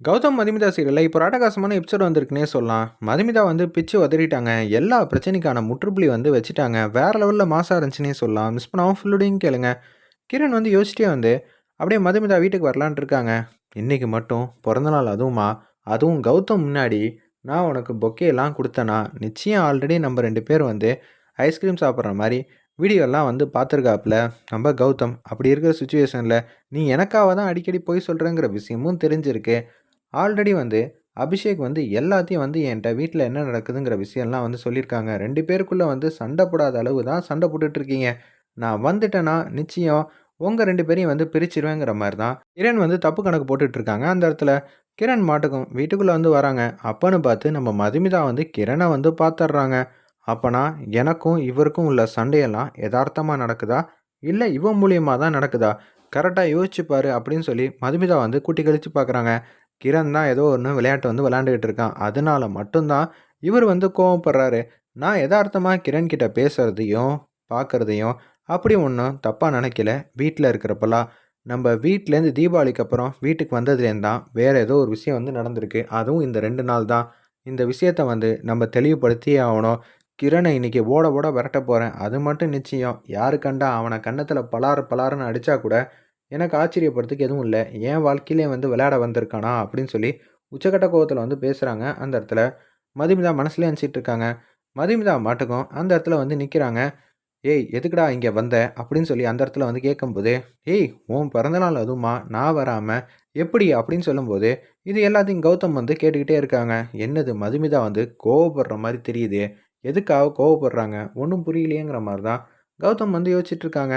கௌதம் மதுமிதா சீரியலில் இப்போ ஒரு அட்டகாசமான எபிசோட் வந்திருக்குன்னே சொல்லலாம். மதுமிதா வந்து பிச்சு உதறிட்டாங்க எல்லா பிரச்சனைக்கான முற்றுப்புள்ளி வந்து வச்சுட்டாங்க. வேற லெவலில் மாசாக இருந்துச்சுன்னே சொல்லலாம். மிஸ் பண்ணாமல் ஃபுல்லுடையும் கேளுங்க. கிரண் வந்து யோசிச்சிட்டே வந்து அப்படியே மதுமிதா வீட்டுக்கு வரலான் இருக்காங்க. இன்னைக்கு மட்டும் பிறந்தநாள் அதுவுமா? அதுவும் கௌதம் முன்னாடி நான் உனக்கு பொக்கேலாம் கொடுத்தேன்னா நிச்சயம் ஆல்ரெடி நம்ம ரெண்டு பேர் வந்து ஐஸ்கிரீம் சாப்பிட்ற மாதிரி வீடியோலாம் வந்து பார்த்துருக்காப்புல. நம்ம கௌதம் அப்படி இருக்கிற சுச்சுவேஷனில் நீ எனக்காக தான் அடிக்கடி போய் சொல்கிறேங்கிற விஷயமும் தெரிஞ்சிருக்கு. ஆல்ரெடி வந்து அபிஷேக் வந்து எல்லாத்தையும் வந்து என்கிட்ட வீட்டில் என்ன நடக்குதுங்கிற விஷயம்லாம் வந்து சொல்லியிருக்காங்க. ரெண்டு பேருக்குள்ளே வந்து சண்டை போடாத அளவு தான் சண்டை போட்டுட்டு இருக்கீங்க நான் வந்துட்டேன்னா நிச்சயம் உங்கள் ரெண்டு பேரையும் வந்து பிரிச்சிருவேங்கிற மாதிரி தான் கிரண் வந்து தப்பு கணக்கு போட்டுட்ருக்காங்க அந்த இடத்துல. கிரண் மாட்டுக்கும் வீட்டுக்குள்ளே வந்து வராங்க. அப்பன்னு பார்த்து நம்ம மதுமிதா வந்து கிரணை வந்து பார்த்துட்றாங்க அப்போனா எனக்கும் இவருக்கும் உள்ள சண்டையெல்லாம் யதார்த்தமாக நடக்குதா? இல்லை இவன் மூலியமாக தான் நடக்குதா? கரெக்டாக யோசிச்சு அப்படின்னு சொல்லி மதுமிதா வந்து கூட்டி கழிச்சு பார்க்குறாங்க கிரண் தான் ஏதோ ஒன்று விளையாட்டு வந்து விளையாண்டுக்கிட்டு இருக்கான். அதனால மட்டும்தான் இவர் வந்து கோவப்படுறாரு. நான் யதார்த்தமாக கிரண் கிட்ட பேசுகிறதையும் பார்க்குறதையும் அப்படி ஒன்றும் தப்பாக நினைக்கல. வீட்டில் இருக்கிறப்பெல்லாம் நம்ம வீட்டிலேருந்து தீபாவளிக்கு அப்புறம் வீட்டுக்கு வந்ததுலேருந்து தான் வேறு ஏதோ ஒரு விஷயம் வந்து நடந்திருக்கு. அதுவும் இந்த ரெண்டு நாள் தான். இந்த விஷயத்த வந்து நம்ம தெளிவுபடுத்தியே ஆகணும். கிரணை இன்னைக்கு ஓட ஓட விரட்ட போகிறேன் அது மட்டும் நிச்சயம். யாரு கண்டா அவனை கன்னத்தில் பலாறு பலாறுன்னு அடித்தா கூட எனக்கு ஆச்சரியப்படுறதுக்கு எதுவும் இல்லை. என் வாழ்க்கையிலே வந்து விளையாட வந்திருக்கானா? அப்படின்னு சொல்லி உச்சக்கட்ட கோவத்தில் வந்து பேசுகிறாங்க அந்த இடத்துல மதுமிதா மனசுலேயே அனுப்பிச்சிட்டு இருக்காங்க. மதுமிதா மாட்டுக்கும் அந்த இடத்துல வந்து நிற்கிறாங்க ஏய் எதுக்குடா இங்கே வந்த? அப்படின்னு சொல்லி அந்த இடத்துல வந்து கேட்கும்போது ஏய் உன் பிறந்தநாள் அதுவுமா நான் வராமல் எப்படி? அப்படின்னு சொல்லும்போது இது எல்லாத்தையும் கௌதம் வந்து கேட்டுக்கிட்டே இருக்காங்க. என்னது? மதுமிதா வந்து கோவப்படுற மாதிரி தெரியுது. எதுக்காக கோவப்படுறாங்க? ஒன்றும் புரியலையேங்கிற மாதிரி தான். கௌதம் வந்து யோசிச்சுட்டு இருக்காங்க.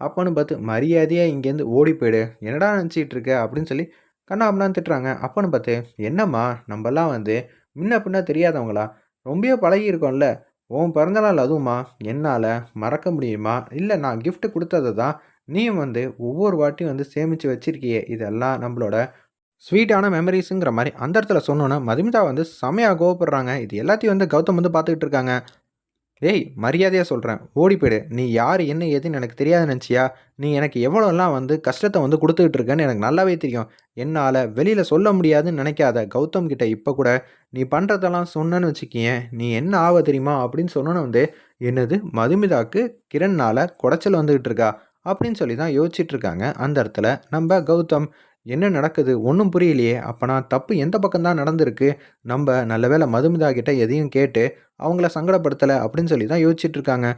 அப்போன்னு பார்த்து மரியாதையாக இங்கேருந்து ஓடி போயிடு. என்னடா நினச்சிட்டு இருக்க அப்படின்னு சொல்லி கண்ணா திட்டுறாங்க. அப்போன்னு பார்த்து என்னம்மா நம்மலாம் வந்து முன்ன பின்ன தெரியாதவங்களா? ரொம்பவே பழகி இருக்கோம்ல உன் பிறந்தநாள் அதுவும்மா. என்னால் மறக்க முடியுமா? இல்லை நான் கிஃப்ட் கொடுத்ததை தான் நீயும் வந்து ஒவ்வொரு வாட்டியும் வந்து சேமித்து வச்சுருக்கியே. இதெல்லாம் நம்மளோட ஸ்வீட்டான மெமரிஸுங்கிற மாதிரி. அந்த இடத்துல சொன்னோன்னே மதுமிதா வந்து செமையாக கோவப்படுறாங்க. இது எல்லாத்தையும் வந்து கௌதம் வந்து பார்த்துக்கிட்டு இருக்காங்க. டேய் மரியாதையாக சொல்கிறேன் ஓடி போயிடு. நீ யார் என்ன ஏதுன்னு எனக்கு தெரியாது நினச்சியா? நீ எனக்கு எவ்வளோலாம் வந்து கஷ்டத்தை வந்து கொடுத்துக்கிட்டு இருக்கேன்னு எனக்கு நல்லாவே தெரியும். என்னால் வெளியில் சொல்ல முடியாதுன்னு நினைக்காத கௌதம் கிட்ட இப்போ கூட நீ பண்ணுறதெல்லாம் சொன்னேன்னு வச்சுக்கியேன் நீ என்ன ஆவ தெரியுமா அப்படின்னு சொன்னோன்னு வந்து என்னது மதுமிதாக்கு கிரண்னால் குடைச்சல் வந்துக்கிட்டு இருக்கா? அப்படின்னு சொல்லி தான் யோசிச்சுட்டு இருக்காங்க. அந்த இடத்துல நம்ம கௌதம் என்ன நடக்குது? ஒன்றும் புரியலையே. அப்போனா தப்பு எந்த பக்கம் தான் நடந்திருக்கு? நம்ம நல்ல வேளை மதுமிதா கிட்ட எதையும் கேட்டு அவங்கள சங்கடப்படுத்தலை அப்படின்னு சொல்லி தான் யோசிச்சுட்டு இருக்காங்க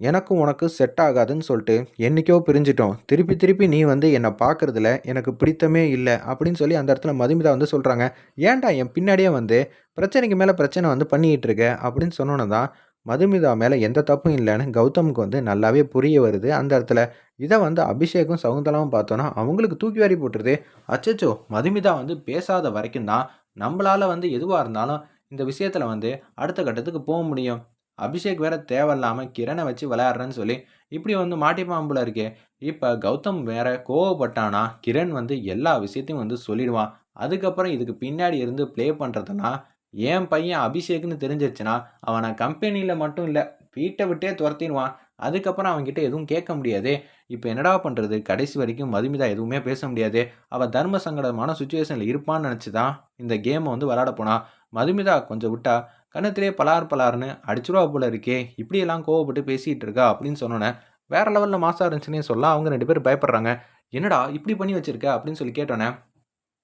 எனக்கும் உனக்கு செட் ஆகாதுன்னு சொல்லிட்டு என்றைக்கோ பிரிஞ்சிட்டோம். திருப்பி திருப்பி நீ வந்து என்னை பார்க்குறதுல எனக்கு பிடித்தமே இல்லை அப்படின்னு சொல்லி அந்த இடத்துல மதுமிதா வந்து சொல்கிறாங்க ஏன்டா என் பின்னாடியே வந்து பிரச்சனைக்கு மேலே பிரச்சனை வந்து பண்ணிக்கிட்டு இருக்க அப்படின்னு சொன்னோன்னே தான் மதுமிதா மேலே எந்த தப்பும் இல்லைன்னு கௌதமுக்கு வந்து நல்லாவே புரிய வருது. அந்த இடத்துல இதை வந்து அபிஷேக்கும் சகுந்தலாவும் பார்த்தோன்னா அவங்களுக்கு தூக்கி வாரி போட்டுருது. அச்சச்சோ மதுமிதா வந்து பேசாத வரைக்கும் தான் நம்மளால் வந்து எதுவாக இருந்தாலும் இந்த விஷயத்தில் வந்து அடுத்த கட்டத்துக்கு போக முடியும். அபிஷேக் வேற தேவையில்லாமல் கிரணை வச்சு விளையாடுறேன்னு சொல்லி இப்படி வந்து மாட்டி போல இருக்கே. இப்போ கௌதம் வேற கோவப்பட்டானா கிரண் வந்து எல்லா விஷயத்தையும் வந்து சொல்லிடுவான். அதுக்கப்புறம் இதுக்கு பின்னாடி இருந்து ப்ளே பண்ணுறதுனா என் பையன் அபிஷேக்னு தெரிஞ்சிருச்சுன்னா அவனை கம்பெனியில் மட்டும் இல்லை வீட்டை விட்டே துரத்திடுவான். அதுக்கப்புறம் அவன்கிட்ட எதுவும் கேட்க முடியாது. இப்போ என்னடா பண்ணுறது கடைசி வரைக்கும் மதுமிதா எதுவுமே பேச முடியாது. அவள் தர்ம சங்கடமான சுச்சுவேஷனில் இருப்பான்னு நினச்சி தான் இந்த கேமை வந்து விளாட போனா. மதுமிதா கொஞ்சம் விட்டா கண்ணத்திலே பலார் பலார்னு அடிச்சுருவா போல இருக்கே இப்படியெல்லாம் கோவப்பட்டு பேசிகிட்டு இருக்கா? அப்படின்னு சொன்னோன்னே வேறு லெவலில் மாசாக இருந்துச்சுன்னே சொல்ல அவங்க ரெண்டு பேரும் பயப்படுறாங்க. என்னடா இப்படி பண்ணி வச்சிருக்க? அப்படின்னு சொல்லி கேட்டோன்னே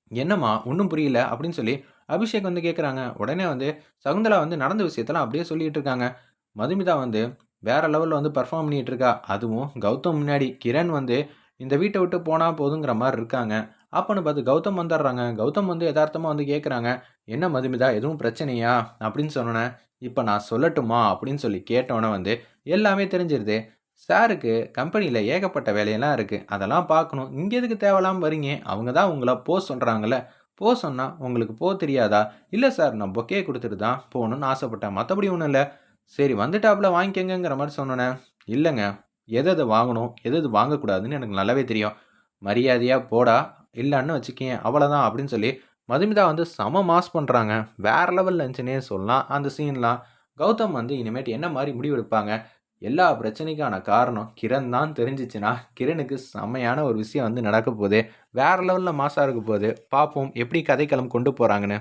என்னம்மா ஒன்றும் புரியல அப்படின்னு சொல்லி அபிஷேக் வந்து கேட்குறாங்க உடனே வந்து சகுந்தலா வந்து நடந்த விஷயத்தெல்லாம் அப்படியே சொல்லிட்டு இருக்காங்க. மதுமிதா வந்து வேற லெவலில் வந்து பர்ஃபார்ம் பண்ணிட்டு இருக்கா. அதுவும் கௌதம் முன்னாடி கிரண் வந்து இந்த வீட்டை விட்டு போனால் போதுங்கிற மாதிரி இருக்காங்க. அப்போன்னு பார்த்து கௌதம் வந்துடுறாங்க. கௌதம் வந்து யதார்த்தமாக வந்து கேட்குறாங்க என்ன மதுமிதா எதுவும் பிரச்சனையா? அப்படின்னு சொன்னோன்னே இப்போ நான் சொல்லட்டுமா? அப்படின்னு சொல்லி கேட்டோன்னே வந்து எல்லாமே தெரிஞ்சிருது. சாருக்கு கம்பெனியில் ஏகப்பட்ட வேலையெல்லாம் இருக்குது அதெல்லாம் பார்க்கணும் இங்கே எதுக்கு தேவையில்லாமல் வரீங்க அவங்க தான் உங்களை போக சொல்கிறாங்கள போக சொன்னால் உங்களுக்கு போக தெரியாதா? இல்லை சார் நான் பொக்கே கொடுத்துட்டு தான் போகணுன்னு ஆசைப்பட்டேன். மற்றபடி ஒன்றும் இல்லை. சரி வந்துட்டாப்புல வாங்கிக்கங்கிற மாதிரி சொன்னேன் இல்லைங்க. எது எதை வாங்கணும்? எது எது வாங்கக்கூடாதுன்னு எனக்கு நல்லாவே தெரியும். மரியாதையாக போடா. இல்லைன்னு வச்சுக்கேன் அவ்வளோதான் அப்படின்னு சொல்லி மதுமிதா வந்து செம மாஸ் பண்ணுறாங்க வேற லெவலில் இருந்துச்சுன்னே சொல்லலாம். அந்த சீன்லாம் கௌதம் வந்து இனிமேட்டு என்ன மாதிரி முடிவெடுப்பாங்க? எல்லா பிரச்சனைக்கான காரணம் கிரண் தான் தெரிஞ்சிச்சுன்னா கிரணுக்கு செம்மையான ஒரு விஷயம் வந்து நடக்க போகுது. வேற லெவலில் மாசாக இருக்க போகுது. பார்ப்போம் எப்படி கதைக்களம் கொண்டு போகிறாங்கன்னு